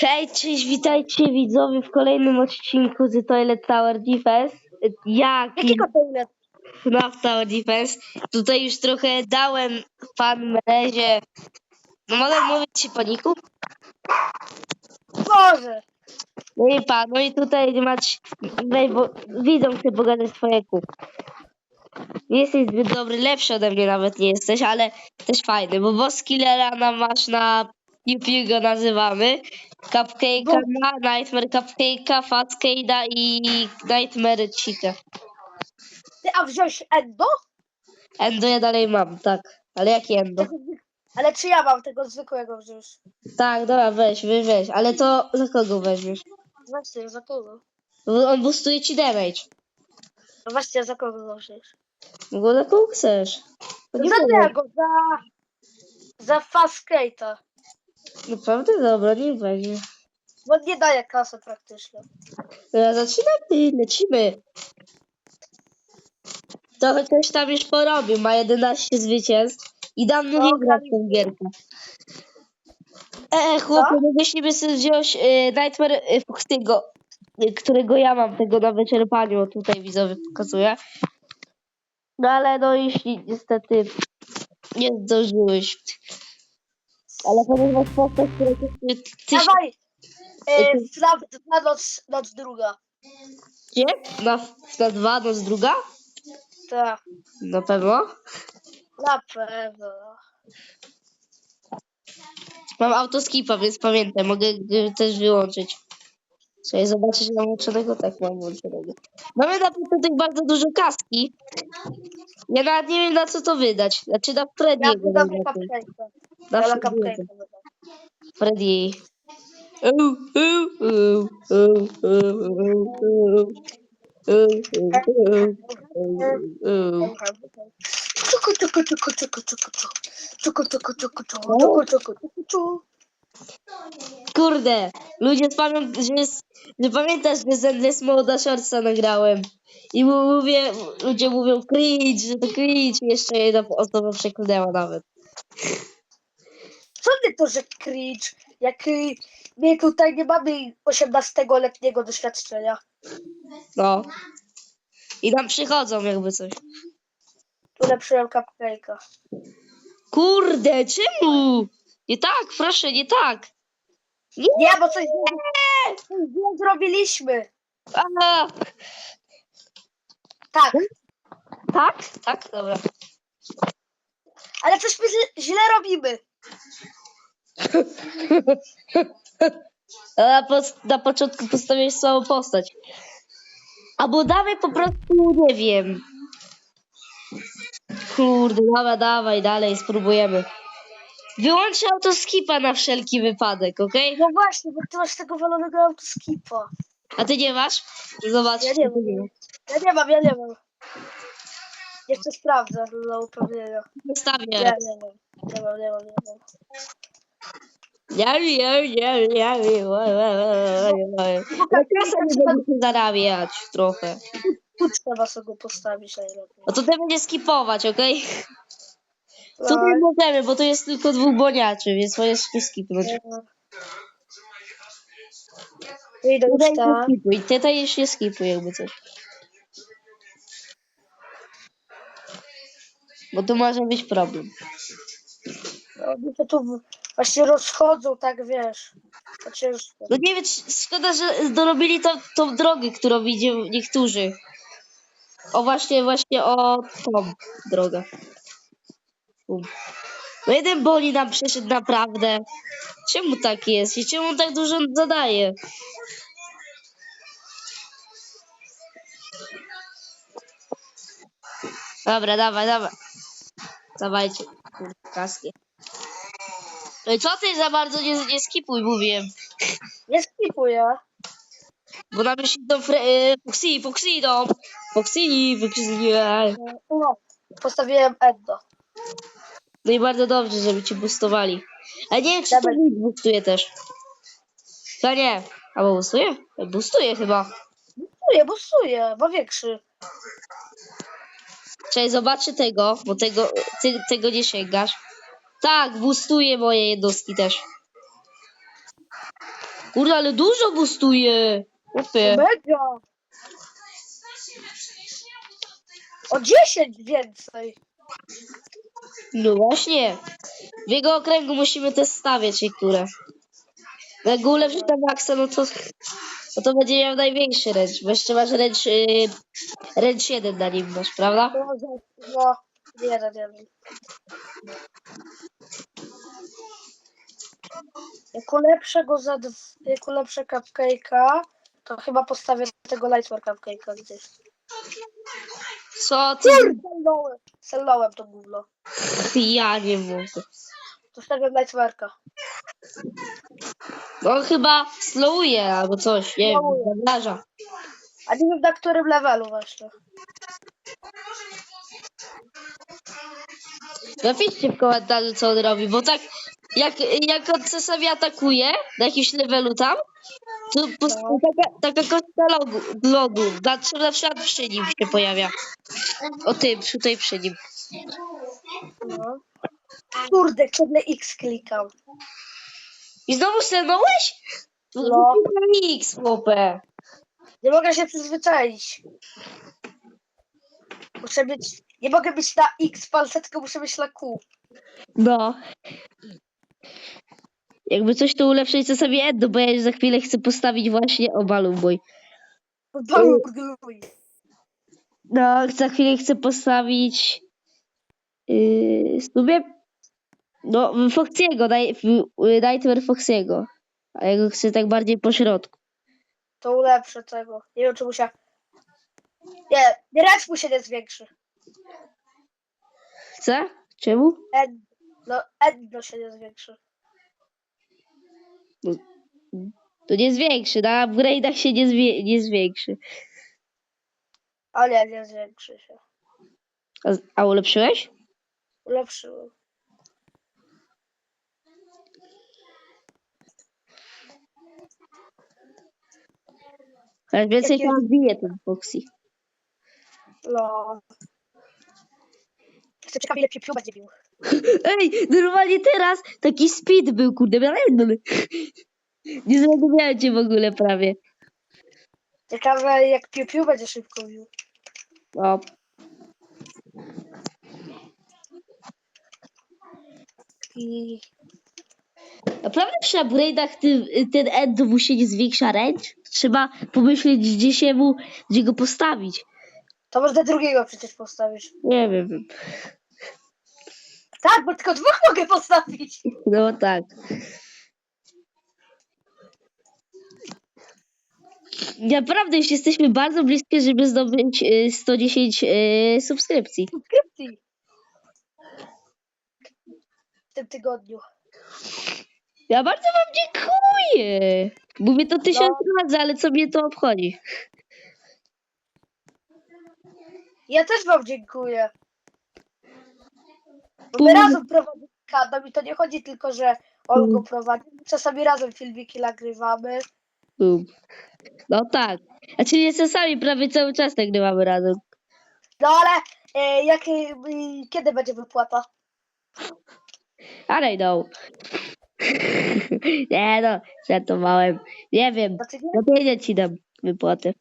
Hej, cześć, witajcie widzowie w kolejnym odcinku z Toilet Tower Defense. Jaki Jakiego toilet? FNAF Tower Defense. Tutaj już trochę dałem pan Merezie. No mogę mówić ci paniku? Boże! No i pan, no i tutaj macie, wej, bo widzą chcę pogadać swoje kół. Nie jesteś zbyt dobry, lepszy ode mnie nawet nie jesteś, ale też fajny, bo Boss Killera masz na YouTube go nazywamy. Cupcake'a ma, Nightmare Cupcake'a, Fatcade'a i Nightmare Chica. Ty, a wziąć Endo? Endo ja dalej mam, tak. Ale jaki Endo? Ale czy ja mam tego zwykłego wziąć? Tak, dobra, weź, weź, weź. Ale to za kogo weźmiesz? Właśnie, za kogo? Bo on boostuje ci damage. No właśnie, za kogo go wziąć? No za kogo chcesz? To nie Za tego, za... Za Fastcate'a. Naprawdę? Dobra, nie weźmie. Bo nie daje kasy praktycznie. Dobra, zaczynamy, lecimy. To ktoś tam już porobił, ma 11 zwycięstw i dawno nie O, grał w tą gierkę. E, chłopie, mogłeś niby sobie wziąć y, Nightmare y, Foxy'ego, y, którego ja mam tego na wyczerpaniu, tutaj widzowie pokazuję. No ale no jeśli niestety nie zdążyłeś. Ale ponieważ postać, która kosztuje tysiąc... Dawaj! E, FNAF na noc, noc druga. Gdzie? Na, na dwa, no z druga? Tak, Na pewno. na pewno. Mam autoskipa, więc pamiętaj, mogę y, też wyłączyć. Czyli zobaczyć mam włączonego, tak mam włączonego. Mamy na początek bardzo dużo kaski. Ja nawet nie wiem na co to wydać. Znaczy na Ja Frediego. wydam najlepiej. Cupcate'a. Na na Frediego. Wydam. Freddy. U, u, u, u, u, u, u. U, u, u, u, u. Czuku, czuku, Kurde, ludzie pamię że, jest, że pamiętasz, że z Endless Moda Shortsa nagrałem. I mówię, ludzie mówią cringe, że to cringe. I Jeszcze jedna osoba przeklnęła nawet. Co nie to, że cringe? Jak y, my tutaj nie mamy 18-letniego doświadczenia. No. I nam przychodzą jakby coś. Ulepszyłem cupcake'a. Kurde, czemu? Nie tak, proszę, nie tak. Nie, bo coś, coś źle zrobiliśmy. A, Tak, tak? Tak? Dobra. ale coś my źle- źle robimy. A Na, pos- na początku postawiłeś słabą postać. Albo dawaj po prostu, nie wiem. Kurde, dobra, dawaj dalej, spróbujemy. Wyłączę autoskipa na wszelki wypadek, okej? No właśnie, bo ty masz tego walonego autoskipa. A ty nie masz? Zobacz. Ja nie mam. Ja nie mam, ja nie mam. Jeszcze sprawdzę dla upewnienia. Nie, Zostawię. nie mam. Nie mam, nie mam, nie mam. Nie, nie, nie, nie, nie, nie. Bo Na tak, kasę będę się zarabiać trochę. tu trzeba sobie postawić najlepiej. No to ty będzie skipować, okej? Tak. To nie możemy, bo to jest tylko dwóch boniaczy, więc możesz tu skipnąć. Idę Tutaj już nie tam. skipuj, tutaj już nie skipuj jakby coś. Bo tu może być problem. No, mi to tu w- właśnie rozchodzą, tak wiesz. Ciężko. No nie wiem, czy- szkoda, że dorobili to, tą drogę, którą widzą niektórzy. O właśnie, właśnie o tą drogę. No jeden boli nam przeszedł naprawdę. Czemu tak jest? I czemu tak dużo zadaje? Dobra, dawaj, dawaj. Dawajcie, kaski. No i co ty za bardzo nie, nie skipuj, mówiłem. Nie skipuję. Bo nam idą fre- e, Foxy, Foxy idą. Foxy, Foxy. No, postawiłem Endo. No i bardzo dobrze, żeby cię boostowali. Ale nie czy to mi boostuje też. To nie. Albo boostuje? Boostuje chyba. Busuję, busuję, bo większy. Czekaj, zobaczę tego, bo tego, ty, tego nie sięgasz. Tak, boostuje moje jednostki też. Kurde, ale dużo boostuje. Chłopie. Mega! O 10 więcej. No właśnie. W jego okręgu musimy też stawiać niektóre. Jak go ulepszyć na maksa, no to, no to będzie miał największy ręcz. Bo jeszcze masz ręcz, yy, ręcz 1 na nim masz, prawda? No, no, jeden, jeden. Jako lepszego za dw- jako lepsze cupcake'a, to chyba postawię tego Lightware cupcake'a gdzieś. Co ty? Sellowem, sellowem to gówno. Ja nie mogę. To stawiam Lightware'ka. No chyba slowuje albo coś, nie wiem, Slowuje. zamraża. A nie wiem na którym levelu właśnie. Napiszcie w komentarzu, co on robi, bo tak jak, jak on czasami atakuje na jakimś levelu tam, to po, No. taka, taka kostka logu, logu na, na przykład przy nim się pojawia. O tym, tutaj przy nim. No. Kurde, kiedy X klikam. I znowu stanąłeś? No. X, chłopie. Nie mogę się przyzwyczaić. Muszę być. Nie mogę być na X palce, tylko muszę być na Q. No. Jakby coś to ulepszyć, to sobie Edno, bo ja już za chwilę chcę postawić właśnie o Balloon Boy. Balon gluj. No, za chwilę chcę postawić yy, w sumie no, Foxiego, Naj- w- Nightmare Foxiego. A ja go chcę tak bardziej po środku. To ulepszę tego. Nie wiem, czy mu się. Nie, nie ręcz mu się nie zwiększy. Co? Czemu? N. No, N się nie zwiększy. To nie zwiększy, na upgrade'ach się nie, zwie- nie zwiększy. A nie, zwiększy się. A, a ulepszyłeś? Ulepszyłem. Aż więcej Jakie- tam bije ten Foxy. No. Jestem ciekawy, ile piu będzie bił. Ej, normalnie teraz taki speed był, kurde, miałem- Nie zrozumiałem cię w ogóle prawie. Ciekawe, jak piu będzie szybko bił. No. I Naprawdę przy upgrade'ach ty, ten end mu się nie zwiększa ręcz? Trzeba pomyśleć, gdzie się mu, gdzie go postawić. to można drugiego przecież postawić. Nie wiem. Tak, bo tylko dwóch mogę postawić. No tak. Naprawdę już jesteśmy bardzo bliskie, żeby zdobyć y, 110 y, subskrypcji. Subskrypcji. W tym tygodniu. Ja bardzo wam dziękuję. Mówię to tysiąc razy, ale co mnie to obchodzi? Ja też wam dziękuję. Bo my razem prowadzimy kanał i to nie chodzi tylko, że on go prowadzi. Czasami razem filmiki nagrywamy. No tak. A czyli czasami prawie cały czas nagrywamy razem. No ale e, jak, e, kiedy będzie wypłata? Don't know. Nie no, żartowałem. Nie wiem. Znaczy nie? No ci dam wypłatę.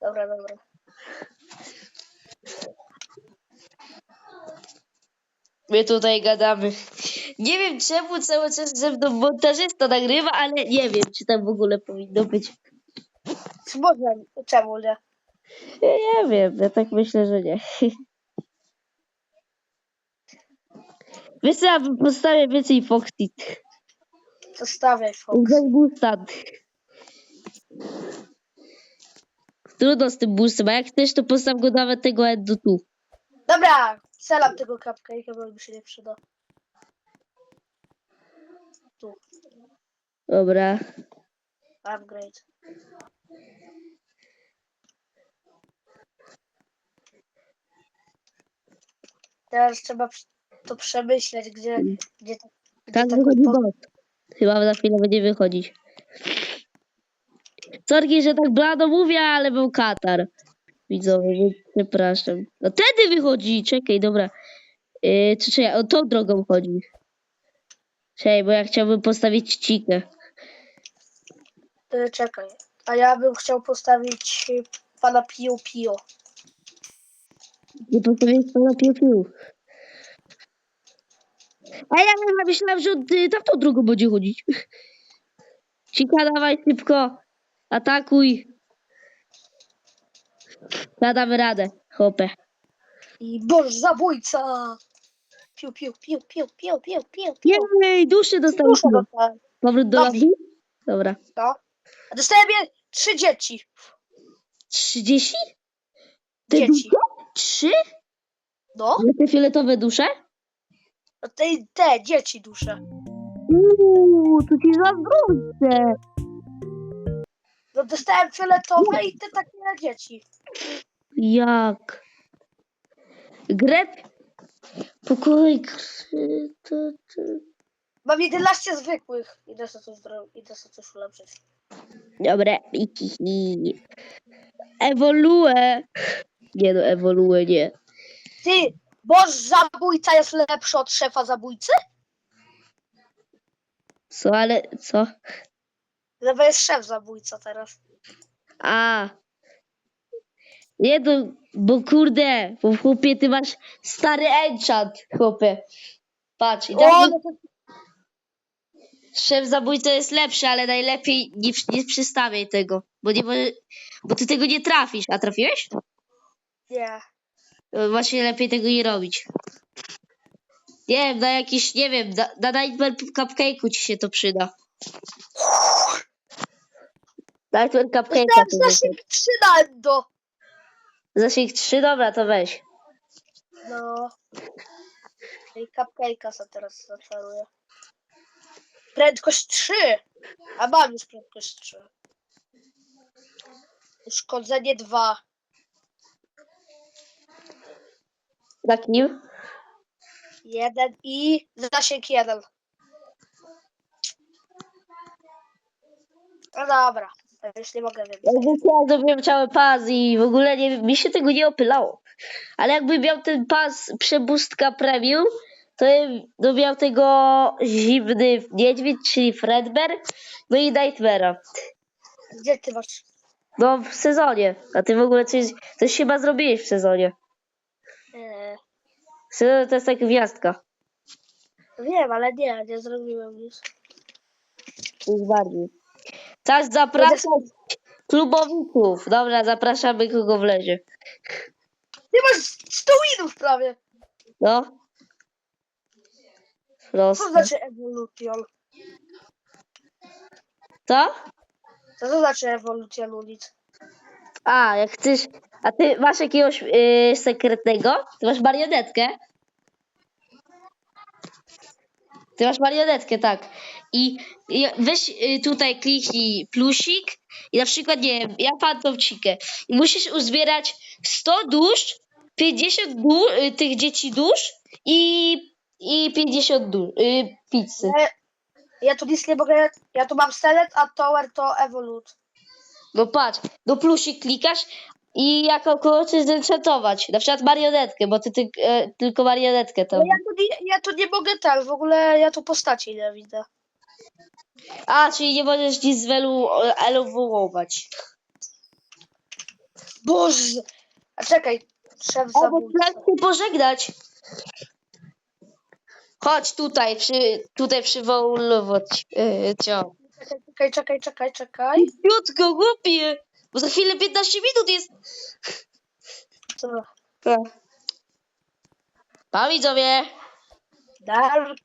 Dobra, dobra. My tutaj gadamy. Nie wiem czemu cały czas ze mną montażysta nagrywa, ale nie wiem, czy tam w ogóle powinno być. Czy może? Czemu nie? Ja nie wiem, ja tak myślę, że nie. Wiesz co, ja postawię więcej Foxy. Zostawiaj Fox. Daj boostant. Trudno z tym boostem, a jak chcesz, to postaw go nawet tego endu tu. Dobra, selam tego kapka i chyba mi się nie przyda. Tu, Dobra. upgrade. Teraz trzeba to przemyśleć, gdzie, gdzie, to- gdzie Tak wychodzi po- bot. Chyba za chwilę będzie wychodzić. Sorki, że tak blado mówię, ale był Katar. Widzowie, więc przepraszam. No wtedy wychodzi, czekaj, dobra. Yy, czy czekaj, o tą drogą chodzi. Czekaj, bo ja chciałbym postawić cikę. Y, czekaj. A ja bym chciał postawić pana Pio Pio. Nie postawiłeś pana piu piu. A ja myślałem, że on y, tamtą drugą będzie chodzić. Sika, dawaj szybko. Atakuj. Ja damy radę, chłopie. I boż zabójca! Piu, piu, piu, piu, piu, piu, piu, piu. Jej, duszy dostałem. Duszę dostałem. Powrót do lobby? Dobra. No. A dostałem je trzy dzieci. 30? Te Dzieci. dusze? Trzy? No. Te fioletowe dusze? No te, te dzieci dusze. Uuu, to ci zazdroszczę. No dostałem fioletowe i te takie dzieci. Jak? Greb? Pokój krwi... to- to- Mam 11 zwykłych. Idę sobie coś, zro- idę sobie coś ulepszyć. Dobra. Ewoluę. Nie no, ewoluę nie. Ty, boż zabójca jest lepszy od szefa zabójcy? Co, ale co? No bo jest szef zabójca teraz. A. Nie no, bo kurde, bo chłopie, ty masz stary enchant, chłopie. Patrz, i tak szef zabójca jest lepszy, ale najlepiej nie, nie przystawiaj tego, bo nie może, bo ty tego nie trafisz. A trafiłeś? nie. No Właśnie lepiej tego nie robić. Nie wiem, na jakiś, nie wiem, na, na Nightmare Cupcake'u ci się to przyda. Nightmare Cupcake'a Dostałem to weź. zasięg 3 na endo. Zasięg 3, dobra, to weź. No. I cupcake'a sobie teraz zaczaruję. Prędkość 3. A mam już prędkość 3. Uszkodzenie 2. Takim? 1 i zasięg 1. No dobra. Już nie mogę. Jakby ja zrobiłem cały pas i w ogóle nie, mi się tego nie opylało. Ale jakby miał ten pas przebustka premium, to no miał tego zimny niedźwiedź, czyli Fredbear, no i Nightmare'a. Gdzie ty masz? No w sezonie. A ty w ogóle coś, coś chyba zrobiłeś w sezonie. Eee, Sezon to jest jak gwiazdka. wiem, ale nie, nie zrobiłem nic. Już bardziej. Czas zapraszać klubowików. Dobra, zapraszamy kogo wlezie. Ty masz 100 winów prawie. No. Co Proste. znaczy ewolucjon? Co? Co to znaczy ewolucja ulic? A, jak chcesz. A ty masz jakiegoś yy, sekretnego? Ty masz marionetkę? Ty masz marionetkę, tak. I, i weź y, tutaj kliknij plusik i na przykład, nie wiem, ja fantomcikę. I musisz uzbierać 100 dusz, 50 du- y, tych dzieci dusz i, i 50 du- y, pizzy. Ja, ja tu nic nie mogę. Ja tu mam Selet, a Tower to Evolut. No patrz, do plusik klikasz i jako chcesz zenchantować. Na przykład marionetkę, bo ty, ty e, tylko marionetkę tam. No ja, tu nie, ja tu nie mogę tak, w ogóle ja tu postaci nie widzę. A, czyli nie możesz nic eluwować. Boże! A czekaj, szef Albo się pożegnać. Chodź tutaj, przy, tutaj przywoływać e, cię. Czekaj, czekaj, czekaj, czekaj. Krótko, głupie, bo za chwilę 15 minut jest. Co? Pa widzowie. Dark.